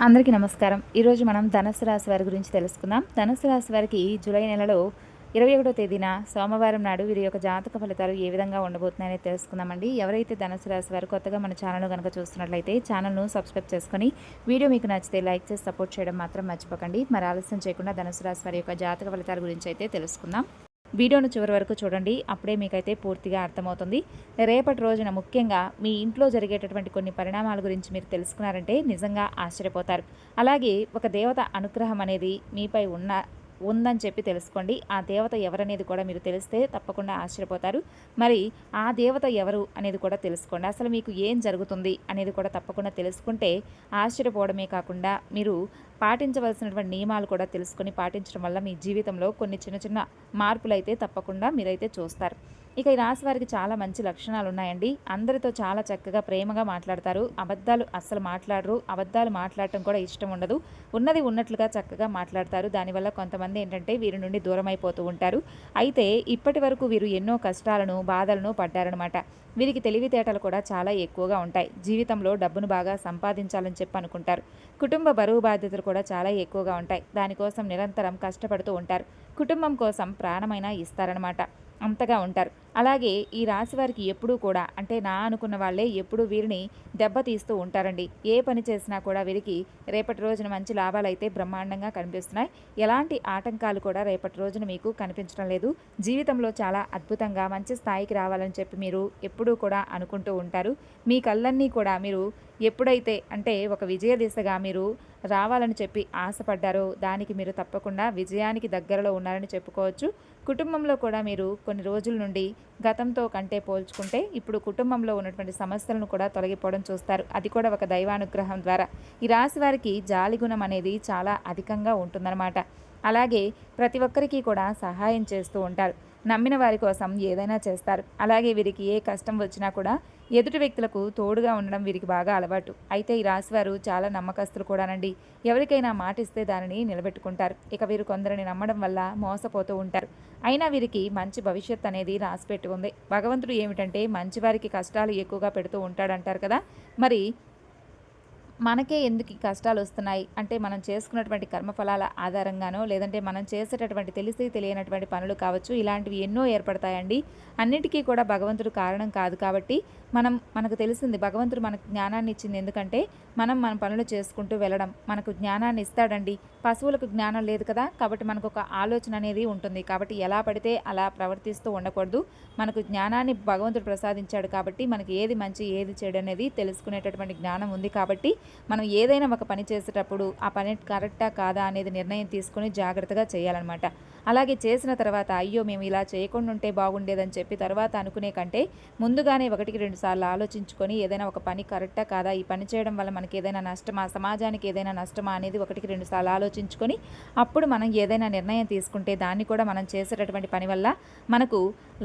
అందరికీ నమస్కారం. ఈరోజు మనం ధనుసు రాశి వారి గురించి తెలుసుకుందాం. ధనుసు రాశి వారికి జూలై నెలలో ఇరవై ఒకటో తేదీన సోమవారం నాడు వీరి యొక్క జాతక ఫలితాలు ఏ విధంగా ఉండబోతున్నాయని తెలుసుకుందామండి. ఎవరైతే ధనుసు రాశి వారు కొత్తగా మన ఛానల్ కనుక చూస్తున్నట్లయితే ఛానల్ను సబ్స్క్రైబ్ చేసుకొని వీడియో మీకు నచ్చితే లైక్ చేసి సపోర్ట్ చేయడం మాత్రం మర్చిపోకండి. మరి ఆలస్యం చేయకుండా ధనుసు రాశి వారి యొక్క జాతక ఫలితాల గురించి అయితే తెలుసుకుందాం. వీడియోను చివరి వరకు చూడండి. అప్పుడే మీకైతే పూర్తిగా అర్థమవుతుంది. రేపటి రోజున ముఖ్యంగా మీ ఇంట్లో జరిగేటటువంటి కొన్ని పరిణామాల గురించి మీరు తెలుసుకున్నారంటే నిజంగా ఆశ్చర్యపోతారు. అలాగే ఒక దేవత అనుగ్రహం అనేది మీపై ఉన్న ఉందని చెప్పి తెలుసుకోండి. ఆ దేవత ఎవరనేది కూడా మీరు తెలిస్తే తప్పకుండా ఆశ్చర్యపోతారు. మరి ఆ దేవత ఎవరు అనేది కూడా తెలుసుకోండి. అసలు మీకు ఏం జరుగుతుంది అనేది కూడా తప్పకుండా తెలుసుకుంటే ఆశ్చర్యపోవడమే కాకుండా మీరు పాటించవలసినటువంటి నియమాలు కూడా తెలుసుకొని పాటించడం వల్ల మీ జీవితంలో కొన్ని చిన్న చిన్న మార్పులు అయితే తప్పకుండా మీరైతే చూస్తారు. ఇక ఈ రాశి వారికి చాలా మంచి లక్షణాలు ఉన్నాయండి. అందరితో చాలా చక్కగా ప్రేమగా మాట్లాడతారు. అబద్ధాలు అస్సలు మాట్లాడరు. అబద్ధాలు మాట్లాడటం కూడా ఇష్టం ఉండదు. ఉన్నది ఉన్నట్లుగా చక్కగా మాట్లాడతారు. దానివల్ల కొంతమంది ఏంటంటే వీరి నుండి దూరం అయిపోతూ ఉంటారు. అయితే ఇప్పటి వరకు వీరు ఎన్నో కష్టాలను బాధలను పడ్డారనమాట వీరికి తెలివితేటలు కూడా చాలా ఎక్కువగా ఉంటాయి. జీవితంలో డబ్బును బాగా సంపాదించాలని చెప్పి అనుకుంటారు. కుటుంబ బరువు బాధ్యతలు కూడా చాలా ఎక్కువగా ఉంటాయి. దానికోసం నిరంతరం కష్టపడుతూ ఉంటారు. కుటుంబం కోసం ప్రాణమైనా ఇస్తారనమాట అంతగా ఉంటారు. అలాగే ఈ రాశి వారికి ఎప్పుడూ కూడా అంటే నా అనుకున్న వాళ్ళే ఎప్పుడూ వీరిని దెబ్బతీస్తూ ఉంటారండి. ఏ పని చేసినా కూడా వీరికి రేపటి రోజున మంచి లాభాలు అయితే బ్రహ్మాండంగా కనిపిస్తున్నాయి. ఎలాంటి ఆటంకాలు కూడా రేపటి రోజున మీకు కనిపించడం లేదు. జీవితంలో చాలా అద్భుతంగా మంచి స్థాయికి రావాలని చెప్పి మీరు ఎప్పుడూ కూడా అనుకుంటూ ఉంటారు. మీ కళ్ళన్నీ కూడా మీరు ఎప్పుడైతే అంటే ఒక విజయ దిశగా మీరు రావాలని చెప్పి ఆశపడ్డారో దానికి మీరు తప్పకుండా విజయానికి దగ్గరలో ఉన్నారని చెప్పుకోవచ్చు. కుటుంబంలో కూడా మీరు కొన్ని రోజుల నుండి గతంతో కంటే పోల్చుకుంటే ఇప్పుడు కుటుంబంలో ఉన్నటువంటి సమస్యలను కూడా తొలగిపోవడం చూస్తారు. అది కూడా ఒక దైవానుగ్రహం ద్వారా. ఈ రాశి వారికి జాలి గుణం అనేది చాలా అధికంగా ఉంటుందన్నమాట. అలాగే ప్రతి ఒక్కరికి కూడా సహాయం చేస్తూ ఉంటారు. నమ్మిన వారి కోసం ఏదైనా చేస్తారు. అలాగే వీరికి ఏ కష్టం వచ్చినా కూడా ఎదుటి వ్యక్తులకు తోడుగా ఉండడం వీరికి బాగా అలవాటు. అయితే ఈ రాశివారు చాలా నమ్మకస్తులు కూడానండి. ఎవరికైనా మాటిస్తే దానిని నిలబెట్టుకుంటారు. ఇక వీరు కొందరిని నమ్మడం వల్ల మోసపోతూ ఉంటారు. అయినా వీరికి మంచి భవిష్యత్ అనేది రాసిపెట్టి ఉంది. భగవంతుడు ఏమిటంటే మంచివారికి కష్టాలు ఎక్కువగా పెడుతూ ఉంటాడంటారు కదా. మరి మనకే ఎందుకు ఈ కష్టాలు వస్తున్నాయి? అంటే మనం చేసుకున్నటువంటి కర్మఫలాల ఆధారంగానో లేదంటే మనం చేసేటటువంటి తెలిసి తెలియనటువంటి పనులు కావచ్చు ఇలాంటివి ఎన్నో ఏర్పడతాయండి. అన్నిటికీ కూడా భగవంతుడు కారణం కాదు కాబట్టి మనం మనకు తెలిసింది భగవంతుడు మనకు జ్ఞానాన్ని ఇచ్చింది ఎందుకంటే మనం మన పనులు చేసుకుంటూ వెళ్ళడం. మనకు జ్ఞానాన్ని ఇస్తాడండి. పశువులకు జ్ఞానం లేదు కదా? కాబట్టి మనకు ఒక ఆలోచన అనేది ఉంటుంది. కాబట్టి ఎలా పడితే అలా ప్రవర్తిస్తూ ఉండకూడదు. మనకు జ్ఞానాన్ని భగవంతుడు ప్రసాదించాడు కాబట్టి మనకి ఏది మంచి ఏది చెడు అనేది తెలుసుకునేటటువంటి జ్ఞానం ఉంది కాబట్టి మనం ఏదైనా ఒక పని చేసేటప్పుడు ఆ పని కరెక్టా కాదా అనేది నిర్ణయం తీసుకుని జాగ్రత్తగా చేయాలన్నమాట. అలాగే చేసిన తర్వాత అయ్యో మేము ఇలా చేయకుండా ఉంటే బాగుండేదని చెప్పి తర్వాత అనుకునే కంటే ముందుగానే ఒకటికి రెండు సార్లు ఆలోచించుకొని ఏదైనా ఒక పని కరెక్టా కాదా? ఈ పని చేయడం వల్ల మనకి ఏదైనా నష్టమా? సమాజానికి ఏదైనా నష్టమా అనేది ఒకటికి రెండు సార్లు ఆలోచించుకొని అప్పుడు మనం ఏదైనా నిర్ణయం తీసుకుంటే దాన్ని కూడా మనం చేసేటటువంటి పని వల్ల మనకు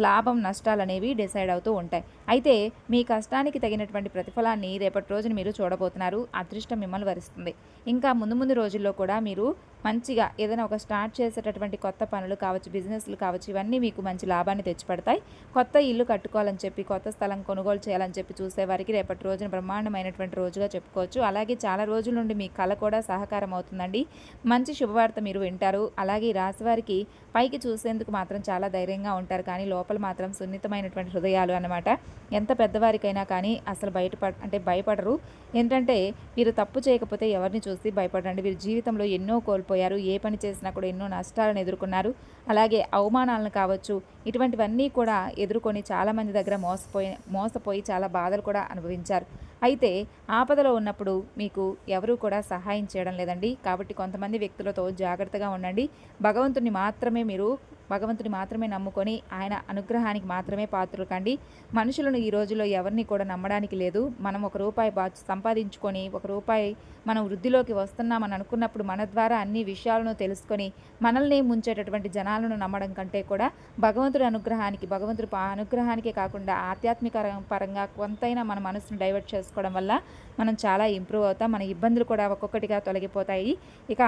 లాభం నష్టాలు అనేవి డిసైడ్ అవుతూ ఉంటాయి. అయితే మీ కష్టానికి తగినటువంటి ప్రతిఫలాన్ని రేపటి రోజున మీరు చూడబోతున్నారు. అదృష్టం మిమ్మల్ని వరిస్తుంది. ఇంకా ముందు ముందు రోజుల్లో కూడా మీరు మంచిగా ఏదైనా ఒక స్టార్ట్ చేసేటటువంటి కొత్త పనులు కావచ్చు బిజినెస్లు కావచ్చు ఇవన్నీ మీకు మంచి లాభాన్ని తెచ్చిపెడతాయి. కొత్త ఇల్లు కట్టుకోవాలని చెప్పి కొత్త స్థలం కొనుగోలు చేయాలని చెప్పి చూసేవారికి రేపటి రోజున బ్రహ్మాండమైనటువంటి రోజుగా చెప్పుకోవచ్చు. అలాగే చాలా రోజుల నుండి మీ కళ కూడా సహకారం అవుతుందండి. మంచి శుభవార్త మీరు వింటారు. అలాగే ఈ రాశివారికి పైకి చూసేందుకు మాత్రం చాలా ధైర్యంగా ఉంటారు. కానీ లోపల మాత్రం సున్నితమైనటువంటి హృదయాలు అన్నమాట. ఎంత పెద్దవారికైనా కానీ అసలు బయటపడ అంటే భయపడరు. ఏంటంటే వీరు తప్పు చేయకపోతే ఎవరిని చూసి భయపడండి వీరు జీవితంలో ఎన్నో కోల్పోయారు ఏ పని చేసినా కూడా ఎన్నో నష్టాలను ఎదుర్కొన్నారు. అలాగే అవమానాలను కావచ్చు ఇటువంటివన్నీ కూడా ఎదుర్కొని చాలామంది దగ్గర మోసపోయి మోసపోయి చాలా బాధలు కూడా అనుభవించారు. అయితే ఆపదలో ఉన్నప్పుడు మీకు ఎవరూ కూడా సహాయం చేయడం లేదండి. కాబట్టి కొంతమంది వ్యక్తులతో జాగ్రత్తగా ఉండండి. భగవంతుని మాత్రమే మీరు భగవంతుని మాత్రమే నమ్ముకొని ఆయన అనుగ్రహానికి మాత్రమే పాత్రలు కండి. మనుషులను ఈ రోజుల్లో ఎవరిని కూడా నమ్మడానికి లేదు. మనం ఒక రూపాయి బా సంపాదించుకొని ఒక రూపాయి మనం వృద్ధిలోకి వస్తున్నామని అనుకున్నప్పుడు మన ద్వారా అన్ని విషయాలను తెలుసుకొని మనల్ని ముంచేటటువంటి జనాలను నమ్మడం కంటే కూడా భగవంతుడి అనుగ్రహానికి భగవంతుడి అనుగ్రహానికే కాకుండా ఆధ్యాత్మిక పరంగా కొంతైనా మన మనసును డైవర్ట్ చేసుకోవడం వల్ల మనం చాలా ఇంప్రూవ్ అవుతాం. మన ఇబ్బందులు కూడా ఒక్కొక్కటిగా తొలగిపోతాయి. ఇక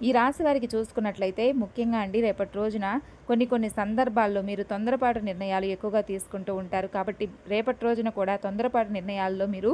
ఈ రాశి వారికి చూసుకున్నట్లయితే ముఖ్యంగా అండి రేపటి రోజున కొన్ని కొన్ని సందర్భాల్లో మీరు తొందరపాటు నిర్ణయాలు ఎక్కువగా తీసుకుంటూ ఉంటారు కాబట్టి రేపటి రోజున కూడా తొందరపాటు నిర్ణయాల్లో మీరు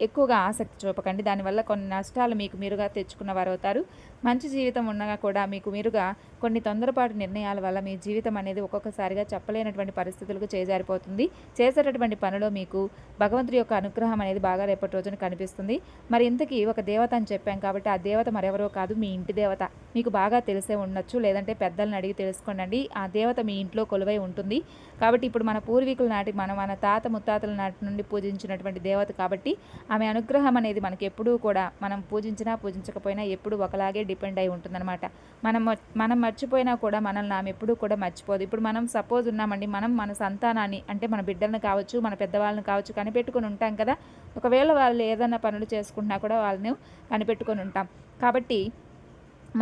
ఎక్కువగా ఆసక్తి చూపకండి. దానివల్ల కొన్ని నష్టాలు మీకు మీరుగా తెచ్చుకున్న వారు అవుతారు మంచి జీవితం ఉండగా కూడా మీకు మీరుగా కొన్ని తొందరపాటు నిర్ణయాల వల్ల మీ జీవితం అనేది ఒక్కొక్కసారిగా చెప్పలేనటువంటి పరిస్థితులకు చేజారిపోతుంది. చేసేటటువంటి పనిలో మీకు భగవంతుడి యొక్క అనుగ్రహం అనేది బాగా రేపటి రోజున కనిపిస్తుంది. మరి ఇంతకీ ఒక దేవత అని చెప్పాం కాబట్టి ఆ దేవత మరెవరో కాదు మీ ఇంటి దేవత. మీకు బాగా తెలిసే ఉండొచ్చు లేదంటే పెద్దలను అడిగి తెలుసుకోండి ఆ దేవత మీ ఇంట్లో కొలువై ఉంటుంది. కాబట్టి ఇప్పుడు మన పూర్వీకుల నాటి మన మన తాత ముత్తాతల నాటి నుండి పూజించినటువంటి దేవత కాబట్టి ఆమె అనుగ్రహం అనేది మనకి ఎప్పుడూ కూడా మనం పూజించినా పూజించకపోయినా ఎప్పుడు ఒకలాగే డిపెండ్ అయి ఉంటుందన్నమాట. మనం మనం మర్చిపోయినా కూడా మనల్ని ఆమె ఎప్పుడూ కూడా మర్చిపోదు. ఇప్పుడు మనం సపోజ్ ఉన్నామండి మనం మన సంతానాన్ని అంటే మన బిడ్డలను కావచ్చు మన పెద్దవాళ్ళని కావచ్చు కనిపెట్టుకొని ఉంటాం కదా. ఒకవేళ వాళ్ళు ఏదైనా పనులు చేసుకుంటున్నా కూడా వాళ్ళని కనిపెట్టుకొని ఉంటాం. కాబట్టి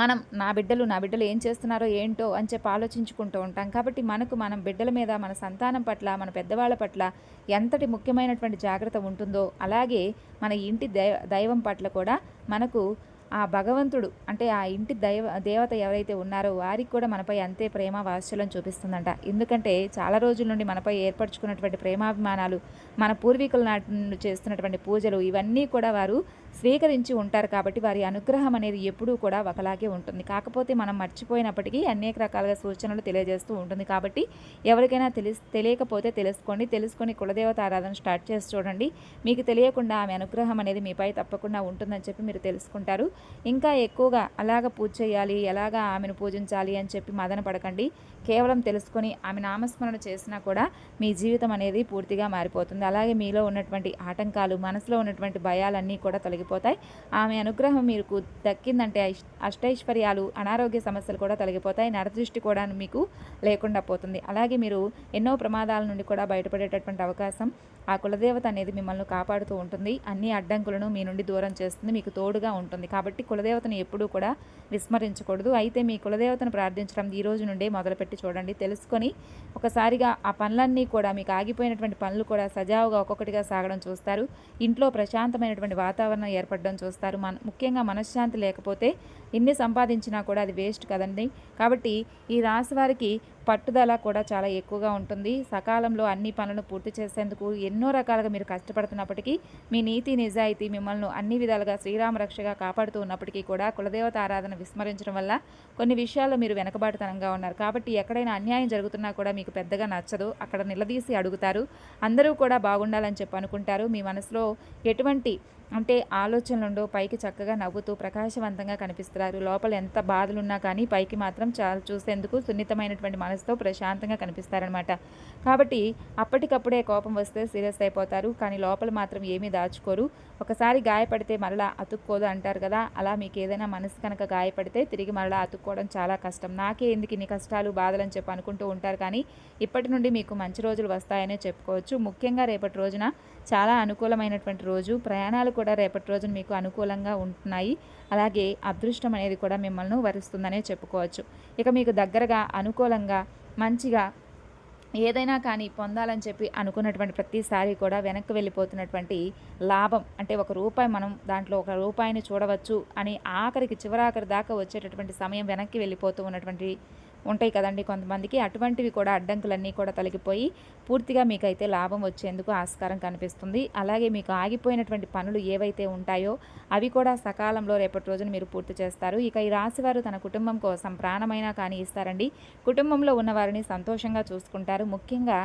మనం నా బిడ్డలు నా బిడ్డలు ఏం చేస్తున్నారో ఏంటో అని చెప్పి ఆలోచించుకుంటూ ఉంటాం. కాబట్టి మనకు మనం బిడ్డల మీద మన సంతానం పట్ల మన పెద్దవాళ్ళ పట్ల ఎంతటి ముఖ్యమైనటువంటి జాగ్రత్త ఉంటుందో అలాగే మన ఇంటి దైవ దైవం పట్ల కూడా మనకు ఆ భగవంతుడు అంటే ఆ ఇంటి దైవ దేవత ఎవరైతే ఉన్నారో వారికి కూడా మనపై అంతే ప్రేమ వాత్సల్యం చూపిస్తుందంట. ఎందుకంటే చాలా రోజుల నుండి మనపై ఏర్పరచుకున్నటువంటి ప్రేమాభిమానాలు మన పూర్వీకుల నాటి చేస్తున్నటువంటి పూజలు ఇవన్నీ కూడా వారు స్వీకరించి ఉంటారు కాబట్టి వారి అనుగ్రహం అనేది ఎప్పుడూ కూడా ఒకలాగే ఉంటుంది. కాకపోతే మనం మర్చిపోయినప్పటికీ అనేక రకాలుగా సూచనలు తెలియజేస్తూ ఉంటుంది. కాబట్టి ఎవరికైనా తెలి తెలియకపోతే తెలుసుకోండి. తెలుసుకొని కులదేవత ఆరాధన స్టార్ట్ చేసి చూడండి. మీకు తెలియకుండా ఆమె అనుగ్రహం అనేది మీపై తప్పకుండా ఉంటుందని చెప్పి మీరు తెలుసుకుంటారు. ఇంకా ఎక్కువగా అలాగ పూజ చేయాలి ఎలాగా ఆమెను పూజించాలి అని చెప్పి మదన పడకండి. కేవలం తెలుసుకొని ఆమె నామస్మరణ చేసినా కూడా మీ జీవితం అనేది పూర్తిగా మారిపోతుంది. అలాగే మీలో ఉన్నటువంటి ఆటంకాలు మనసులో ఉన్నటువంటి భయాలన్నీ కూడా తొలగిపోతాయి. ఆమె అనుగ్రహం మీకు దక్కిందంటే అష్టైశ్వర్యాలు అనారోగ్య సమస్యలు కూడా తొలగిపోతాయి. నరదృష్టి కూడా మీకు లేకుండా పోతుంది. అలాగే మీరు ఎన్నో ప్రమాదాల నుండి కూడా బయటపడేటటువంటి అవకాశం ఆ కులదేవత అనేది మిమ్మల్ని కాపాడుతూ ఉంటుంది. అన్ని అడ్డంకులను మీ నుండి దూరం చేస్తుంది. మీకు తోడుగా ఉంటుంది. కాబట్టి కులదేవతను ఎప్పుడూ కూడా విస్మరించకూడదు. అయితే మీ కులదేవతను ప్రార్థించడం ఈ రోజు నుండే మొదలుపెట్టి చూడండి. తెలుసుకొని ఒకసారిగా ఆ పనులన్నీ కూడా మీకు ఆగిపోయినటువంటి పనులు కూడా సజావుగా ఒక్కొక్కటిగా సాగడం చూస్తారు. ఇంట్లో ప్రశాంతమైనటువంటి వాతావరణం ఏర్పడడం చూస్తారు. మన ముఖ్యంగా మనశ్శాంతి లేకపోతే ఎన్ని సంపాదించినా కూడా అది వేస్ట్ కదండి. కాబట్టి ఈ రాశి వారికి పట్టుదల కూడా చాలా ఎక్కువగా ఉంటుంది. సకాలంలో అన్ని పనులను పూర్తి చేసేందుకు ఎన్నో రకాలుగా మీరు కష్టపడుతున్నప్పటికీ మీ నీతి నిజాయితీ మిమ్మల్ని అన్ని విధాలుగా శ్రీరామ రక్షగా కాపాడుతూ ఉన్నప్పటికీ కూడా కులదేవత ఆరాధన విస్మరించడం వల్ల కొన్ని విషయాల్లో మీరు వెనకబాటుతనంగా ఉన్నారు. కాబట్టి ఎక్కడైనా అన్యాయం జరుగుతున్నా కూడా మీకు పెద్దగా నచ్చదు. అక్కడ నిలదీసి అడుగుతారు. అందరూ కూడా బాగుండాలని చెప్పి అనుకుంటారు. మీ మనసులో ఎటువంటి అంటే ఆలోచనలుండో పైకి చక్కగా నవ్వుతూ ప్రకాశవంతంగా కనిపిస్తారు. లోపల ఎంత బాధలున్నా కానీ పైకి మాత్రం చాలా చూసేందుకు సున్నితమైనటువంటి మనసుతో ప్రశాంతంగా కనిపిస్తారనమాట. కాబట్టి అప్పటికప్పుడే కోపం వస్తే సీరియస్ అయిపోతారు. కానీ లోపల మాత్రం ఏమీ దాచుకోరు. ఒకసారి గాయపడితే మరలా అతుక్కోదు అంటారు కదా అలా మీకు ఏదైనా మనసు కనుక గాయపడితే తిరిగి మరలా అతుక్కోవడం చాలా కష్టం. నాకే ఎందుకు ఇన్ని కష్టాలు బాధలు అని చెప్పి అనుకుంటూ ఉంటారు కానీ ఇప్పటి నుండి మీకు మంచి రోజులు వస్తాయనే చెప్పుకోవచ్చు. ముఖ్యంగా రేపటి రోజున చాలా అనుకూలమైనటువంటి రోజు. ప్రయాణాలు కూడా రేపటి రోజున మీకు అనుకూలంగా ఉంటున్నాయి. అలాగే అదృష్టం అనేది కూడా మిమ్మల్ని వరిస్తుందనే చెప్పుకోవచ్చు. ఇక మీకు దగ్గరగా అనుకూలంగా మంచిగా ఏదైనా కానీ పొందాలని చెప్పి అనుకున్నటువంటి ప్రతిసారి కూడా వెనక్కి వెళ్ళిపోతున్నటువంటి లాభం అంటే ఒక రూపాయి మనం దాంట్లో ఒక రూపాయిని చూడవచ్చు అని ఆఖరికి చివరాఖరి దాకా వచ్చేటటువంటి సమయం వెనక్కి వెళ్ళిపోతూ ఉన్నటువంటి ఉంటాయి కదండి కొంతమందికి. అటువంటివి కూడా అడ్డంకులన్నీ కూడా తొలగిపోయి పూర్తిగా మీకైతే లాభం వచ్చేందుకు ఆస్కారం కనిపిస్తుంది. అలాగే మీకు ఆగిపోయినటువంటి పనులు ఏవైతే ఉంటాయో అవి కూడా సకాలంలో రేపటి రోజున మీరు పూర్తి చేస్తారు. ఇక ఈ రాశివారు తన కుటుంబం కోసం ప్రాణమైనా కానీ ఇస్తారండి. కుటుంబంలో ఉన్న వారిని సంతోషంగా చూసుకుంటారు. ముఖ్యంగా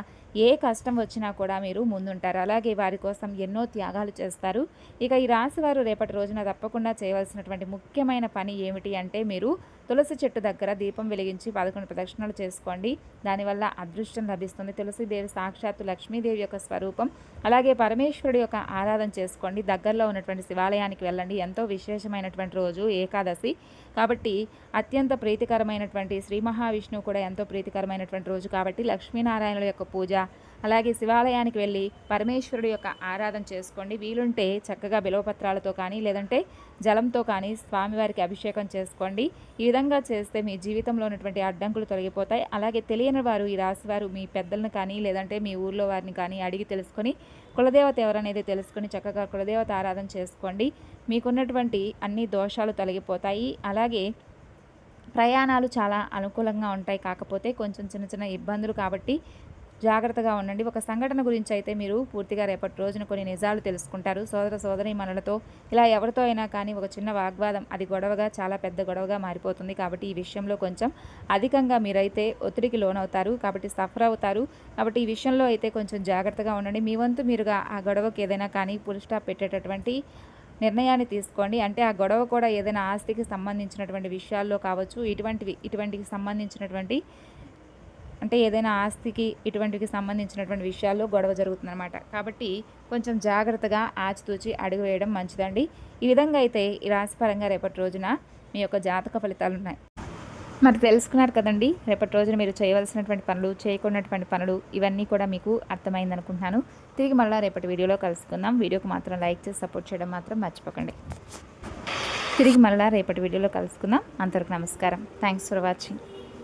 ఏ కష్టం వచ్చినా కూడా మీరు ముందుంటారు. అలాగే వారి కోసం ఎన్నో త్యాగాలు చేస్తారు. ఇక ఈ రాశివారు రేపటి రోజున తప్పకుండా చేయవలసినటువంటి ముఖ్యమైన పని ఏమిటి అంటే మీరు తులసి చెట్టు దగ్గర దీపం వెలిగించి పదకొండు ప్రదక్షిణలు చేసుకోండి. దానివల్ల అదృష్టం లభిస్తుంది. తులసిదేవి సాక్షాత్తు లక్ష్మీదేవి యొక్క స్వరూపం. అలాగే పరమేశ్వరుడు యొక్క ఆరాధన చేసుకోండి. దగ్గరలో ఉన్నటువంటి శివాలయానికి వెళ్ళండి. ఎంతో విశేషమైనటువంటి రోజు ఏకాదశి. కాబట్టి అత్యంత ప్రీతికరమైనటువంటి శ్రీ మహావిష్ణువు కూడా ఎంతో ప్రీతికరమైనటువంటి రోజు. కాబట్టి లక్ష్మీనారాయణుల యొక్క పూజ అలాగే శివాలయానికి వెళ్ళి పరమేశ్వరుడు యొక్క ఆరాధన చేసుకోండి. వీలుంటే చక్కగా బిలవపత్రాలతో కానీ లేదంటే జలంతో కానీ స్వామివారికి అభిషేకం చేసుకోండి. ఈ విధంగా చేస్తే మీ జీవితంలో ఉన్నటువంటి అడ్డంకులు తొలగిపోతాయి. అలాగే తెలియని వారు ఈ రాశివారు మీ పెద్దలను కానీ లేదంటే మీ ఊర్లో వారిని కానీ అడిగి తెలుసుకొని కులదేవత ఎవరనేది తెలుసుకొని చక్కగా కులదేవత ఆరాధన చేసుకోండి. మీకున్నటువంటి అన్ని దోషాలు తొలగిపోతాయి. అలాగే ప్రయాణాలు చాలా అనుకూలంగా ఉంటాయి. కాకపోతే కొంచెం చిన్న చిన్న ఇబ్బందులు కాబట్టి జాగ్రత్తగా ఉండండి. ఒక సంఘటన గురించి అయితే మీరు పూర్తిగా రేపటి రోజున కొన్ని నిజాలు తెలుసుకుంటారు. సోదర సోదరి మనలతో ఇలా ఎవరితో అయినా కానీ ఒక చిన్న వాగ్వాదం అది గొడవగా చాలా పెద్ద గొడవగా మారిపోతుంది. కాబట్టి ఈ విషయంలో కొంచెం అధికంగా మీరైతే ఒత్తిడికి లోనవుతారు. కాబట్టి సఫర్ అవుతారు. కాబట్టి ఈ విషయంలో అయితే కొంచెం జాగ్రత్తగా ఉండండి. మీ వంతు మీరుగా ఆ గొడవకి ఏదైనా కానీ ఫుల్ స్టాప్ పెట్టేటటువంటి నిర్ణయాన్ని తీసుకోండి. అంటే ఆ గొడవ కూడా ఏదైనా ఆస్తికి సంబంధించినటువంటి విషయాల్లో కావచ్చు ఇటువంటివి ఇటువంటికి సంబంధించినటువంటి అంటే ఏదైనా ఆస్తికి ఇటువంటికి సంబంధించినటువంటి విషయాల్లో గొడవ జరుగుతుందన్నమాట. కాబట్టి కొంచెం జాగ్రత్తగా ఆచితూచి అడుగు వేయడం మంచిదండి. ఈ విధంగా అయితే ఈ రాశిపరంగా రేపటి రోజున మీ యొక్క జాతక ఫలితాలు ఉన్నాయి మరి తెలుసుకున్నారు కదండి రేపటి రోజున మీరు చేయవలసినటువంటి పనులు చేయకున్నటువంటి పనులు ఇవన్నీ కూడా మీకు అర్థమైంది అనుకుంటున్నాను తిరిగి మళ్ళీ రేపటి వీడియోలో కలుసుకుందాం. వీడియోకి మాత్రం లైక్ చేసి సపోర్ట్ చేయడం మాత్రం మర్చిపోకండి. తిరిగి మళ్ళీ రేపటి వీడియోలో కలుసుకుందాం. అంతవరకు నమస్కారం. Thanks for watching